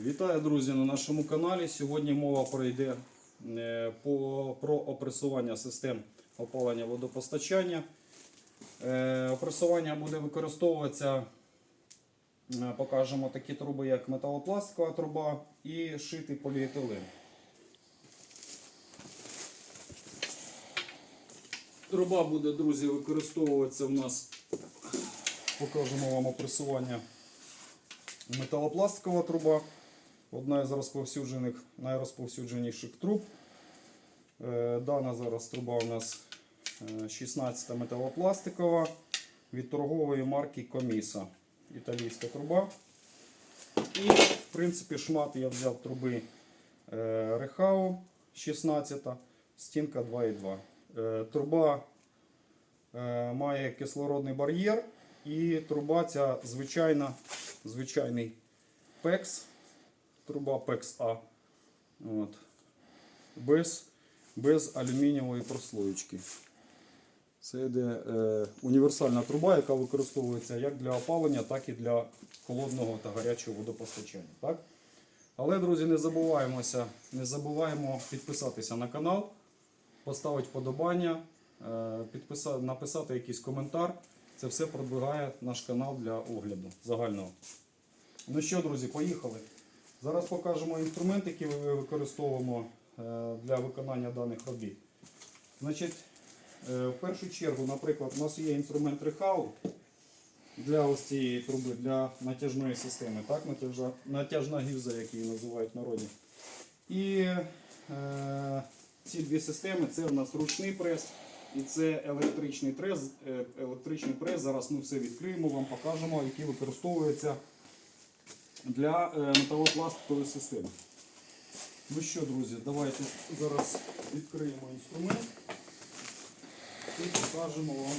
Вітаю, друзі, на нашому каналі. Сьогодні мова пройде е, про опресування систем опалення водопостачання. Е, Опресування буде використовуватися, е, покажемо такі труби, як металопластикова труба і шитий поліетилен. Труба буде, друзі, використовуватися в нас, покажемо вам опресування металопластикова труба. Одна із розповсюджених, найрозповсюдженіших труб. Е, Дана зараз труба у нас е, 16 металопластикова від торгової марки Коміса. Італійська труба. І, в принципі, шмат я взяв труби е, Рехау 16, стінка 2,2. Е, Труба е, має кислородний бар'єр і труба ця звичайна, звичайний PEX, труба PEX А. От. Без, без алюмінієвої прослоєчки. Це йде е, універсальна труба, яка використовується як для опалення, так і для холодного та гарячого водопостачання. Так? Але, друзі, не забуваємося, не забуваємо підписатися на канал, поставити вподобання, е, написати якийсь коментар. Це все продвигає наш канал для огляду загального. Ну що, друзі, поїхали. Зараз покажемо інструмент, який ми використовуємо е, для виконання даних робіт. Значить, е, в першу чергу, наприклад, у нас є інструмент Рехау для ось цієї труби, для натяжної системи, так? натяжна, натяжна гільза, як її називають народі. І е, ці дві системи це у нас ручний прес і це електричний прес. е, Електричний прес. Зараз ми все відкриємо, вам покажемо, який використовується для е, металопластикової системи. Ну що, друзі, давайте зараз відкриємо інструмент і покажемо вам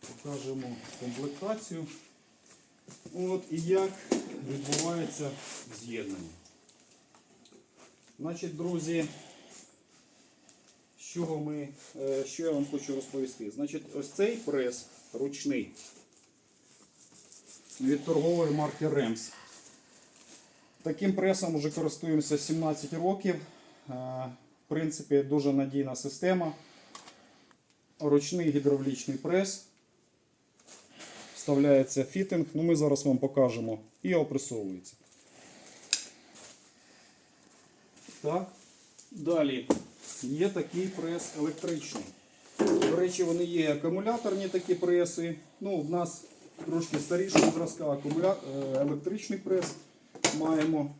покажемо комплектацію. От і як відбувається з'єднання. Значить, друзі, чого ми, е, що я вам хочу розповісти? Значить, ось цей прес ручний від торгової марки Ремс. Таким пресом вже користуємося 17 років. Е, В принципі, дуже надійна система. Ручний гідравлічний прес. Вставляється фітинг. Ну, ми зараз вам покажемо. І опресовується. Так. Далі є такий прес електричний. До речі, вони є акумуляторні такі преси. Ну, в нас трошки старішого зразка акумуля... е, електричний прес маємо.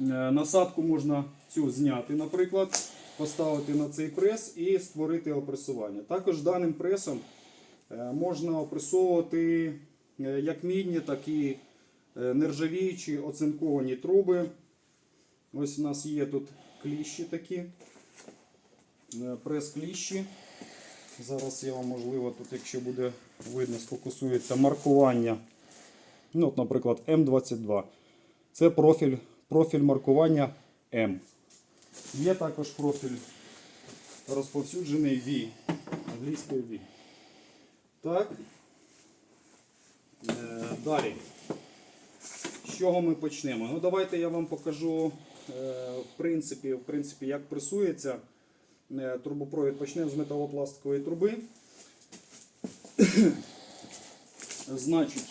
Е, Насадку можна цю зняти, наприклад, поставити на цей прес і створити опресування. Також даним пресом е, можна опресовувати як мідні, так і нержавіючі оцинковані труби. Ось у нас є тут кліщі такі, прес-кліщі. Зараз я вам, можливо, тут, якщо буде видно, сфокусується маркування. Ну, от, наприклад, М22. Це профіль, профіль маркування М. Є також профіль розповсюджений V, англійською V. Так. Е, далі. З чого ми почнемо? Ну, давайте я вам покажу, е, в принципі, в принципі, як пресується е, трубопровід. Почнемо з металопластикової труби. Значить,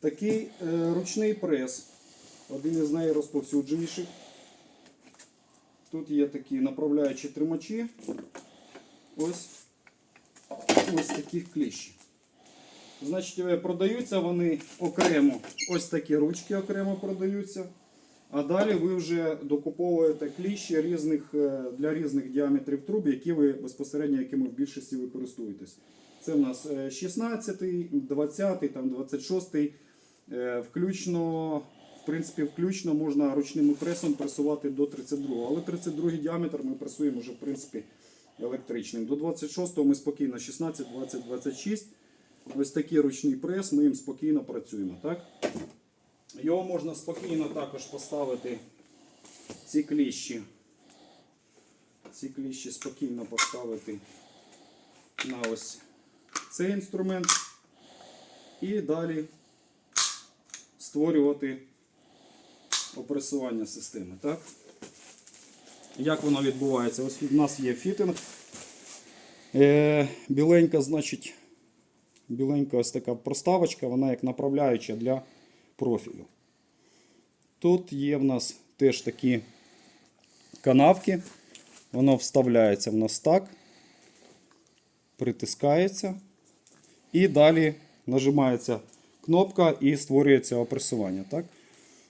такий е, ручний прес, один із найрозповсюдженіших. Тут є такі направляючі тримачі. Ось ось таких кліщів. Значить, е, продаються вони окремо. Ось такі ручки окремо продаються. А далі ви вже докуповуєте кліщі різних, е, для різних діаметрів труб, які ви безпосередньо якими в більшості ви користуєтесь. Це в нас е, 16, 20, там 26, е, включно, в принципі, включно можна ручним пресом пресувати до 32. Але 32 діаметр ми пресуємо вже в принципі електричним. До 26 ми спокійно 16, 20, 26. Ось такий ручний прес, ми їм спокійно працюємо. Так? Його можна спокійно також поставити ці кліщі. Ці кліщі спокійно поставити на ось цей інструмент і далі створювати опресування системи. Так? Як воно відбувається? Ось у нас є фітинг. Е, біленька, значить, біленька ось така проставочка, вона як направляюча для профілю. Тут є в нас теж такі канавки. Воно вставляється в нас так, притискається. І далі нажимається кнопка і створюється опресування. Так?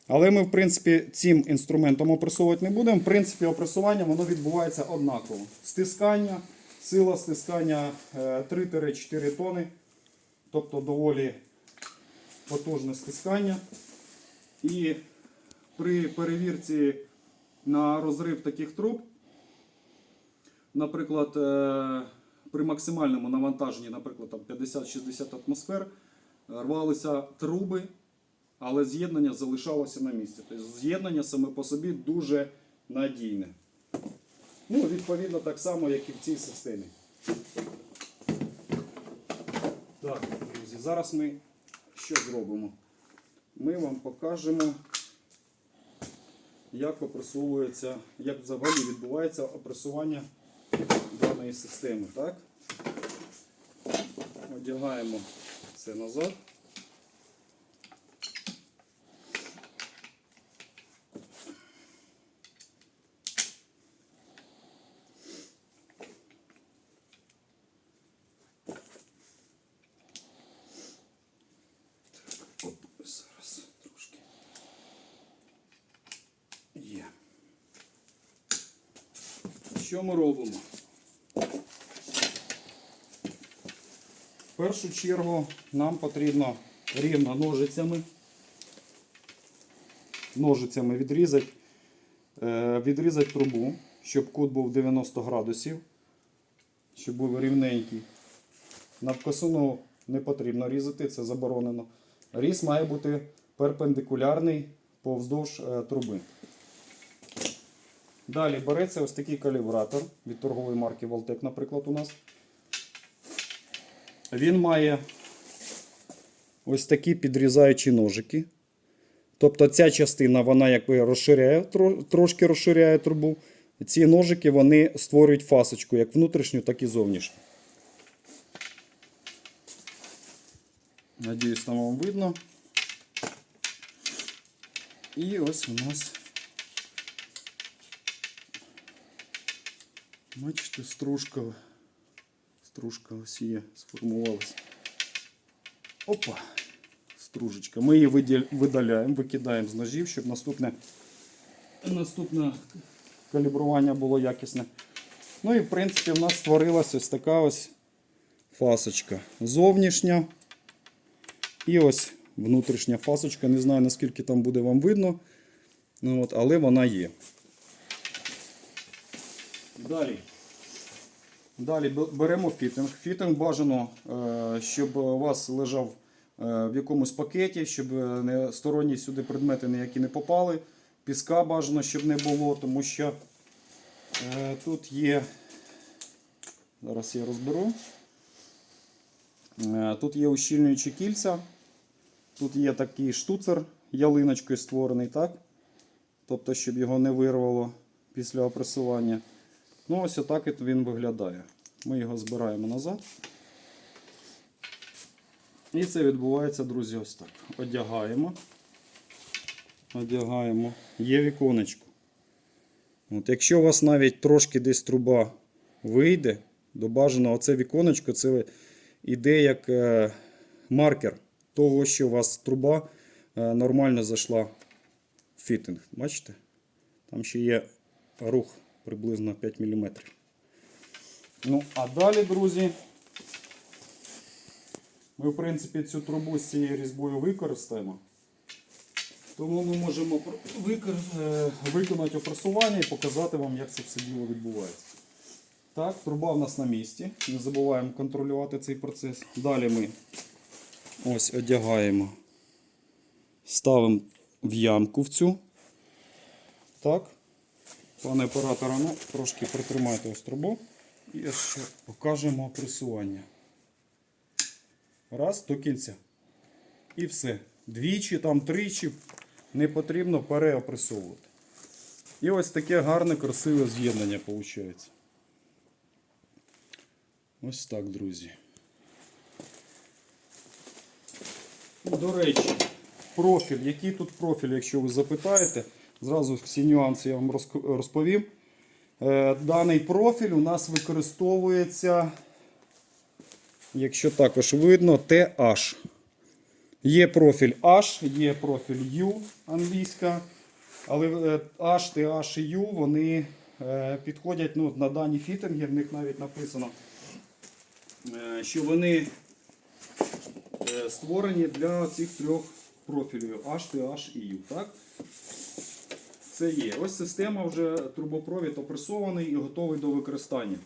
Але ми, в принципі, цим інструментом опресовувати не будемо. В принципі, опресування воно відбувається однаково. Стискання, сила стискання е, 3-4 тони. Тобто доволі потужне стискання. І при перевірці на розрив таких труб, наприклад, е, при максимальному навантаженні, наприклад, 50-60 атмосфер, рвалися труби, але з'єднання залишалося на місці. Тобто з'єднання саме по собі дуже надійне. Ну, відповідно, так само, як і в цій системі. Так, друзі, зараз ми що зробимо? Ми вам покажемо, як опресовується, як взагалі відбувається опресування даної системи. Так? Одягаємо це назад. Що ми робимо? В першу чергу нам потрібно рівно ножицями, ножицями відрізати, е, відрізати трубу, щоб кут був 90 градусів, щоб був рівненький. Навкосуну не потрібно різати, це заборонено. Різ має бути перпендикулярний повздовж е, труби. Далі береться ось такий калібратор від торгової марки Voltec, наприклад, у нас. Він має ось такі підрізаючі ножики. Тобто ця частина вона якби розширяє, трошки розширяє трубу. Ці ножики вони створюють фасочку як внутрішню, так і зовнішню. Надіюсь, там вам видно. І ось у нас, бачите, стружка, стружка ось є, сформувалась. Опа, стружечка. Ми її видаляємо, викидаємо з ножів, щоб наступне, наступне калібрування було якісне. Ну і в принципі в нас створилась ось така ось фасочка. Зовнішня. І ось внутрішня фасочка. Не знаю наскільки там буде вам видно. Ну, от, але вона є. Далі. Далі беремо фітинг. Фітинг бажано, е, щоб у вас лежав е, в якомусь пакеті, щоб е, сторонні сюди предмети ніякі не попали. Піска бажано, щоб не було, тому що тут є. Зараз я розберу. Тут є ущільнюючі кільця. Тут є такий штуцер ялиночкою створений, так? Тобто, щоб його не вирвало після опресування. Ну, ось отак він виглядає. Ми його збираємо назад. І це відбувається, друзі, ось так. Одягаємо. Одягаємо. Є віконечко. От, якщо у вас навіть трошки десь труба вийде, до бажаного це віконечко, це іде як е, маркер того, що у вас труба е, нормально зайшла в фітинг. Бачите? Там ще є рух приблизно 5 мм. Ну, а далі, друзі, ми, в принципі, цю трубу з цією різьбою використаємо. Тому ми можемо е, виконати опресування і показати вам, як це все діло відбувається. Так, труба в нас на місці. Не забуваємо контролювати цей процес. Далі ми ось одягаємо, ставимо в ямку в цю. Так. Пане операторе, ну, трошки притримайте ось трубу. І ще покажемо пресування. Раз, до кінця. І все. Двічі, там тричі. не потрібно переопресовувати. І ось таке гарне, красиве з'єднання виходить. Ось так, друзі. До речі, профіль. Який тут профіль, якщо ви запитаєте, зразу всі нюанси я вам розповім. Е, Даний профіль у нас використовується, якщо також видно, TH. Є профіль H, є профіль U англійська. Але е, H, TH і U вони е, підходять ну, на дані фітинги, в них навіть написано, е, що вони е, створені для цих трьох профілів H, TH і U. Так? Це є. Ось система вже трубопровід опресований і готовий до використання.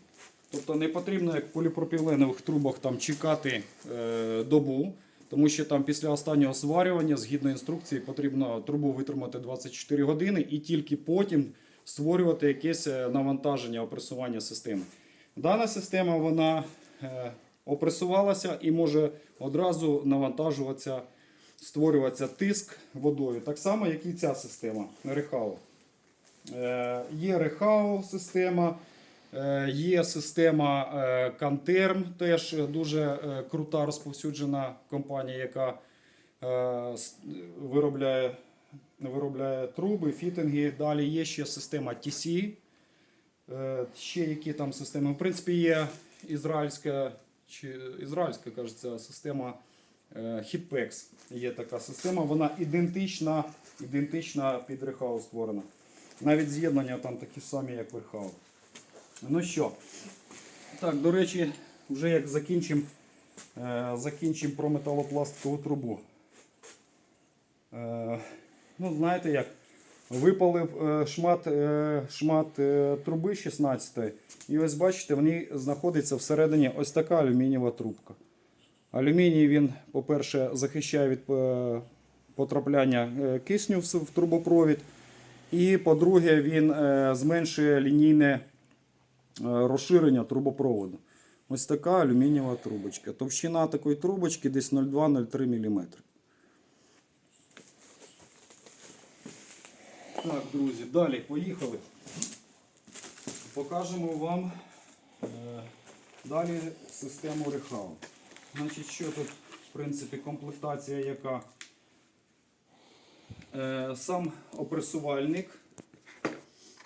Тобто не потрібно, як в поліпропіленових трубах, там чекати е, добу, тому що там після останнього зварювання, згідно інструкції, потрібно трубу витримати 24 години і тільки потім створювати якесь е, навантаження опресування системи. Дана система вона е, опресувалася і може одразу навантажуватися, створюватися тиск водою. Так само, як і ця система Рехау. Е, Є Рехау система, е, є система е, Кантерм, теж дуже е, крута розповсюджена компанія, яка виробляє, виробляє труби, фітинги. Далі є ще система TC. Ще які там системи. В принципі, є ізраїльська, чи, ізраїльська кажеться, система Hitpex. Є така система, вона ідентична, ідентична під Рехау створена. Навіть з'єднання там такі самі, як в Рехау. Ну що, так, до речі, вже як закінчимо е, закінчим про металопластикову трубу. Е, ну, знаєте як, випалив е, шмат, е, шмат е, труби 16 і ось бачите, в ній знаходиться всередині ось така алюмінієва трубка. Алюміній він, по-перше, захищає від е, потрапляння е, кисню в трубопровід. І по-друге, він е, зменшує лінійне розширення трубопроводу. Ось така алюмінієва трубочка. Товщина такої трубочки десь 0,2-0,3 мм. Так, друзі, далі поїхали. Покажемо вам далі систему Рехау. Значить, що тут, в принципі, комплектація яка? Е, Сам опресувальник.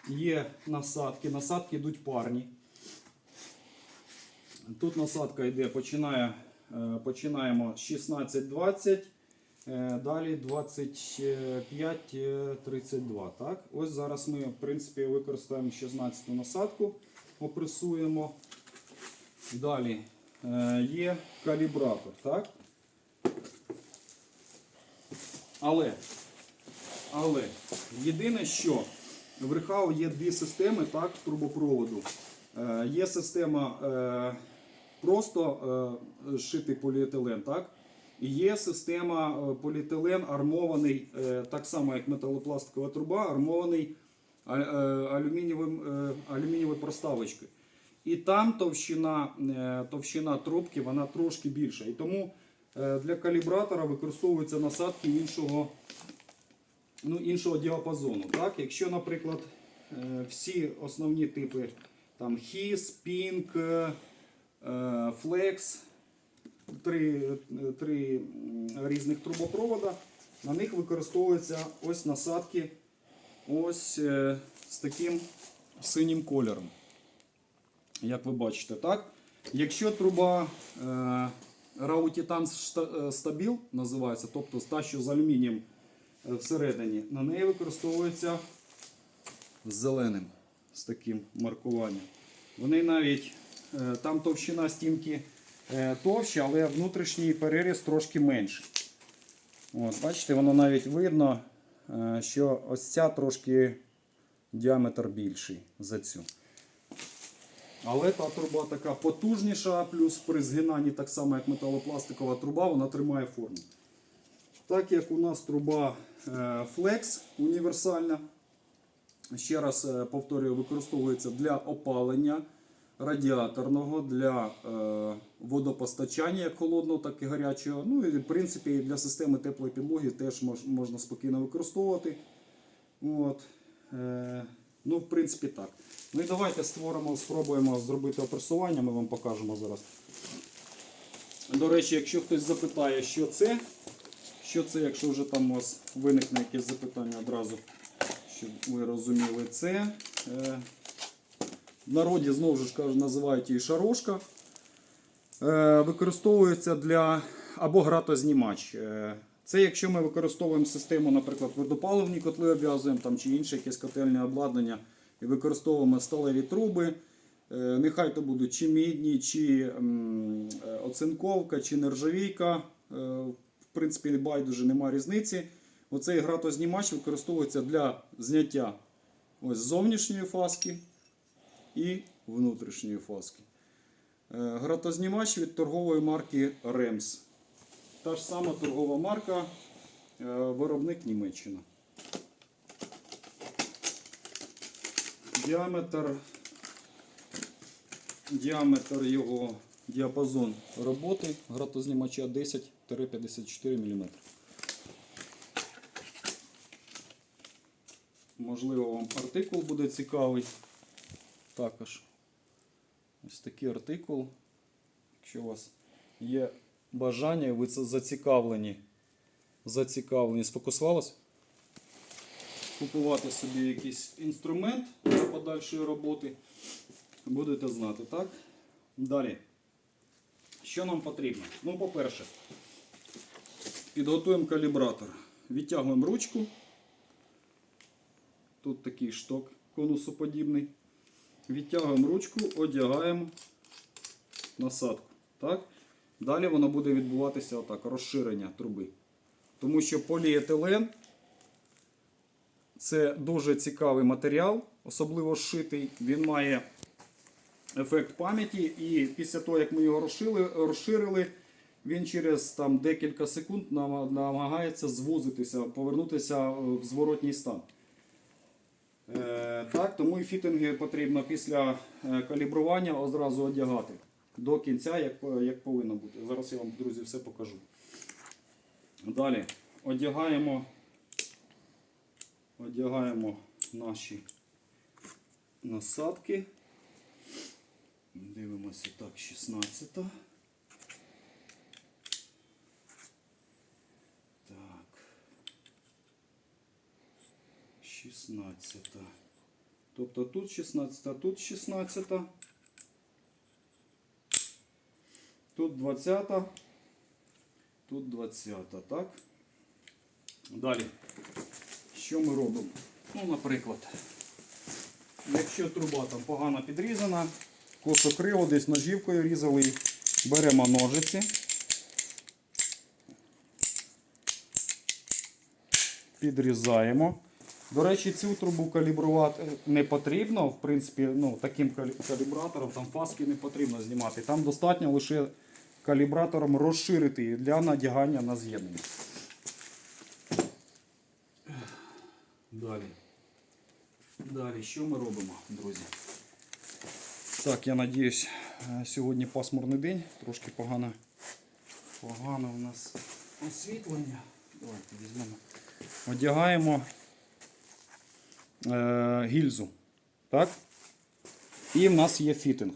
Є насадки. Насадки йдуть парні. Тут насадка йде, починає, е, починаємо з 16-20, е, далі 25-32. Так? Ось зараз ми в принципі, використаємо 16 насадку, опресуємо. Далі е, є калібратор. Так? Але але єдине, що в Рехау є дві системи так, трубопроводу. Е, є система е, просто е, шитий поліетилен, так? І є система е, поліетилен армований, е, так само як металопластикова труба, армований е, е, алюмінієвою проставочкою. І там товщина, е, товщина трубки вона трошки більша. І тому е, для калібратора використовуються насадки іншого ну, іншого діапазону. Так? Якщо, наприклад, е, всі основні типи там PINK, е, Flex, три, три різних трубопровода, на них використовуються ось насадки ось з таким синім кольором. Як ви бачите, так? Якщо труба е, Rautitan Stabil називається, тобто та, що з алюмінієм е, всередині, на неї використовується з зеленим, з таким маркуванням. Вони навіть е, там товщина стінки е, товща, але внутрішній переріз трошки менший. От, бачите, воно навіть видно, е, що ось ця трошки діаметр більший за цю. Але та труба така потужніша, плюс при згинанні, так само як металопластикова труба, вона тримає форму. Так як у нас труба е, Flex універсальна, ще раз е, повторюю, використовується для опалення радіаторного, для е, водопостачання як холодного, так і гарячого. Ну і в принципі для системи теплої підлоги теж можна спокійно використовувати. От. Ну, в принципі, так. Ну і давайте створимо, спробуємо зробити опресування, ми вам покажемо зараз. До речі, якщо хтось запитає, що це, що це, якщо вже там у вас виникне якесь запитання одразу, щоб ви розуміли, це е, в народі знову ж кажу, називають її шарошка. Е, використовується для або гратознімач. Е, це якщо ми використовуємо систему, наприклад, водопаливні котли обв'язуємо там, чи інше якесь котельне обладнання і використовуємо сталеві труби. Е, Нехай то будуть чи мідні, чи е, оцинковка, чи нержавійка. Е, В принципі, байдуже немає різниці. Оцей гратознімач використовується для зняття ось зовнішньої фаски і внутрішньої фаски. Гратознімач від торгової марки Rems. Та ж сама торгова марка, е, виробник Німеччина. Діаметр, діаметр його діапазон роботи гратознімача 10-54 мм. Можливо, вам артикул буде цікавий. Також ось такий артикул. Якщо у вас є бажання, і ви зацікавлені, зацікавлені, сфокусувалось? Купувати собі якийсь інструмент для подальшої роботи, будете знати, так? Далі. Що нам потрібно? Ну, по-перше, підготуємо калібратор. Відтягуємо ручку. Тут такий шток конусоподібний. Відтягуємо ручку, одягаємо насадку. Так? Далі воно буде відбуватися отак, розширення труби. Тому що поліетилен це дуже цікавий матеріал, особливо зшитий. Він має ефект пам'яті, і після того, як ми його розширили, він через там, декілька секунд намагається звузитися, повернутися в зворотній стан. Е, так, тому і фітинги потрібно після е, калібрування одразу одягати до кінця, як, як повинно бути. Зараз я вам, друзі, все покажу. Далі одягаємо, одягаємо наші насадки. Дивимося так, 16. Так. 16. Тобто тут 16, тут 16. Тут 20. Тут 20, так? Далі. Що ми робимо? Ну, наприклад, якщо труба там погано підрізана, косо криво, десь ножівкою різали, беремо ножиці. Підрізаємо. До речі, цю трубу калібрувати не потрібно. В принципі, ну, таким калібратором там фаски не потрібно знімати. Там достатньо лише калібратором розширити її для надягання на з'єднання. Далі. Далі, що ми робимо, друзі? Так, я надіюсь, е, сьогодні пасмурний день, трошки погано, погано у нас освітлення. Давайте візьмемо. Одягаємо е, гільзу. Так? І в нас є фітинг.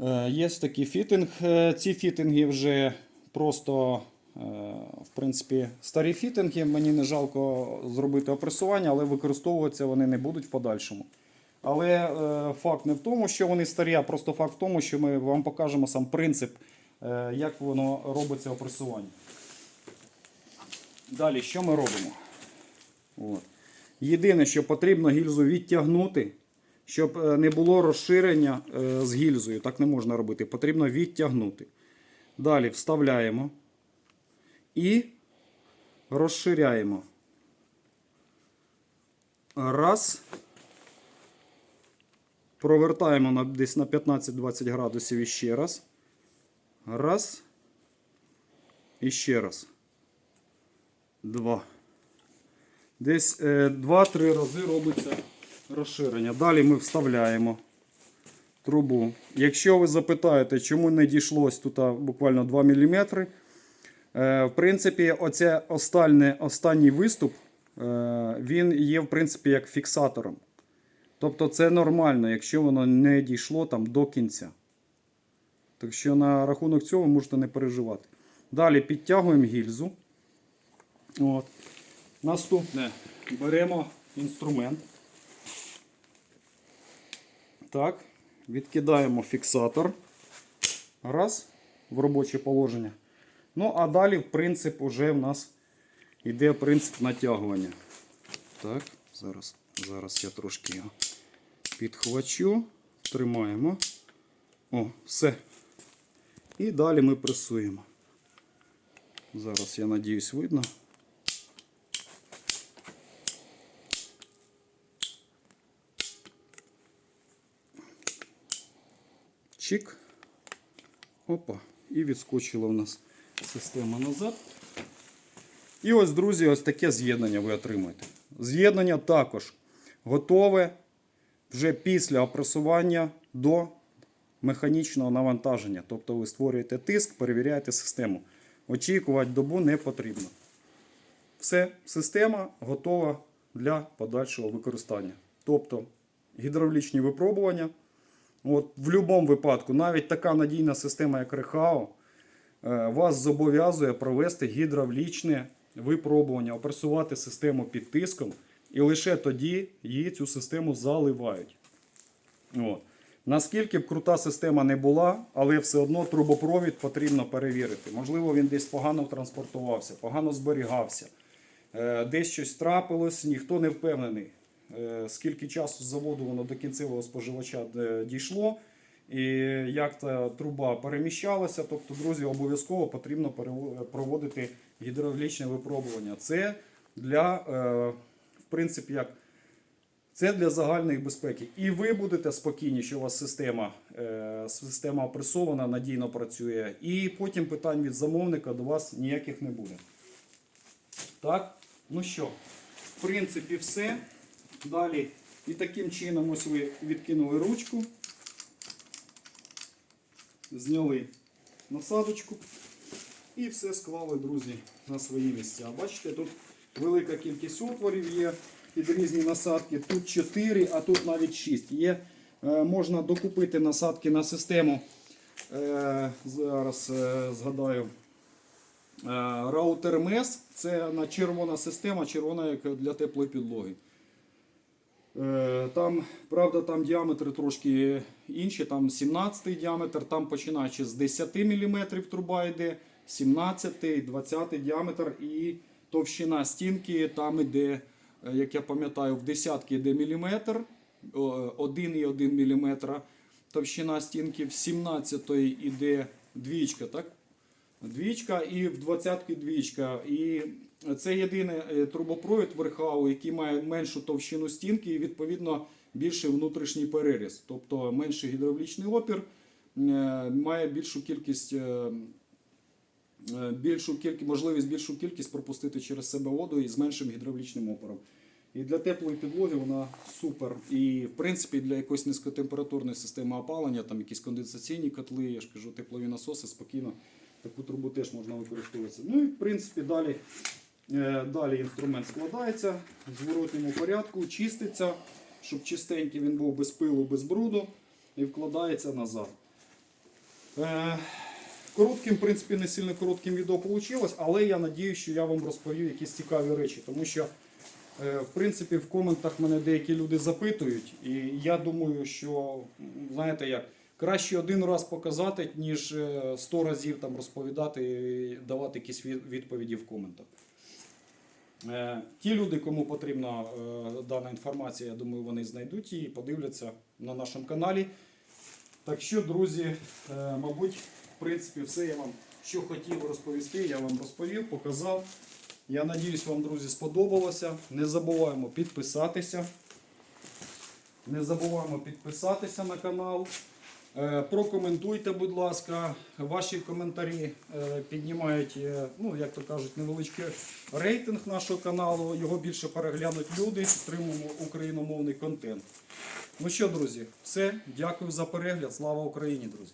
Е, є такий фітинг. Е, ці фітинги вже просто, е, в принципі, старі фітинги. Мені не жалко зробити опресування, але використовуватися вони не будуть в подальшому. Але факт не в тому, що вони старі, а просто факт в тому, що ми вам покажемо сам принцип, як воно робиться опресування. Далі, що ми робимо? От. Єдине, що потрібно гільзу відтягнути, щоб е, не було розширення е, з гільзою. Так не можна робити. Потрібно відтягнути. Далі вставляємо і розширяємо. Раз. Провертаємо на, десь на 15-20 градусів іще раз. Раз. І ще раз. Два. Десь е, 2-3 рази робиться розширення. Далі ми вставляємо трубу. Якщо ви запитаєте, чому не дійшлось тут буквально 2 мм, е, в принципі, оце остальне, останній виступ, е, він є в принципі як фіксатором. Тобто це нормально, якщо воно не дійшло там до кінця. Так що на рахунок цього можете не переживати. Далі підтягуємо гільзу. От. Наступне беремо інструмент. Так, відкидаємо фіксатор. Раз, в робоче положення. Ну, а далі, в принцип, уже в нас йде принцип натягування. Так, зараз, зараз я трошки його підхвачу, тримаємо. О, все. І далі ми пресуємо. Зараз, я надіюсь, видно. Чик. Опа. І відскочила у нас система назад. І ось, друзі, ось таке з'єднання ви отримаєте. З'єднання також готове вже після опресування до механічного навантаження. Тобто ви створюєте тиск, перевіряєте систему. Очікувати добу не потрібно. Все, система готова для подальшого використання. Тобто гідравлічні випробування. От, в будь-якому випадку, навіть така надійна система, як Рехао, е, вас зобов'язує провести гідравлічне випробування, опресувати систему під тиском, і лише тоді її цю систему заливають. От. Наскільки б крута система не була, але все одно трубопровід потрібно перевірити. Можливо, він десь погано транспортувався, погано зберігався, е, десь щось трапилось, ніхто не впевнений, скільки часу з заводу воно до кінцевого споживача е, дійшло, і як та труба переміщалася. Тобто, друзі, обов'язково потрібно проводити гідравлічне випробування. Це для, е, в принципі, як це для загальної безпеки. І ви будете спокійні, що у вас система, е, система опресована, надійно працює. І потім питань від замовника до вас ніяких не буде. Так, ну що, в принципі, все. Далі. І таким чином ось ви відкинули ручку, зняли насадочку і все склали, друзі, на свої місця. Бачите, тут велика кількість отворів є під різні насадки. Тут 4, а тут навіть 6. Є, е, можна докупити насадки на систему. Е, зараз е, згадаю. Раутер МЕС це червона система, червона як для теплої підлоги. Е, Там, правда, там діаметри трошки інші, там 17 діаметр, там починаючи з 10 мм труба йде, 17, 20 діаметр і товщина стінки там іде, е, як я пам'ятаю, в десятки йде міліметр, 1,1 мм товщина стінки, в 17 іде двічка, так? Двічка і в двадцятки двічка. І це єдиний е, трубопровід Верхау, який має меншу товщину стінки і відповідно більший внутрішній переріз. Тобто менший гідравлічний опір, е, має більшу кількість, е, більшу кількість, можливість більшу кількість пропустити через себе воду і з меншим гідравлічним опором. І для теплої підлоги вона супер. І в принципі для якоїсь низькотемпературної системи опалення, там якісь конденсаційні котли, я ж кажу, теплові насоси спокійно. Таку трубу теж можна використовуватися. Ну і в принципі далі, далі інструмент складається в зворотньому порядку, чиститься, щоб чистенький він був без пилу, без бруду і вкладається назад. Е, Коротким, в принципі, не сильно коротким відео вийшло, але я надіюся, що я вам розповів якісь цікаві речі, тому що Е, В принципі, в коментах мене деякі люди запитують, і я думаю, що знаєте як, краще один раз показати, ніж е, 100 разів там розповідати і давати якісь відповіді в коментах. Е, Ті люди, кому потрібна е, дана інформація, я думаю, вони знайдуть її, подивляться на нашому каналі. Так що, друзі, е, мабуть, в принципі, все я вам, що хотів розповісти, я вам розповів, показав. Я надіюсь, вам, друзі, сподобалося. Не забуваємо підписатися. Не забуваємо підписатися на канал. Е, Прокоментуйте, будь ласка, ваші коментарі е, піднімають, е, ну як то кажуть, невеличкий рейтинг нашого каналу. Його більше переглянуть люди. Підтримуємо україномовний контент. Ну що, друзі, все. Дякую за перегляд. Слава Україні, друзі!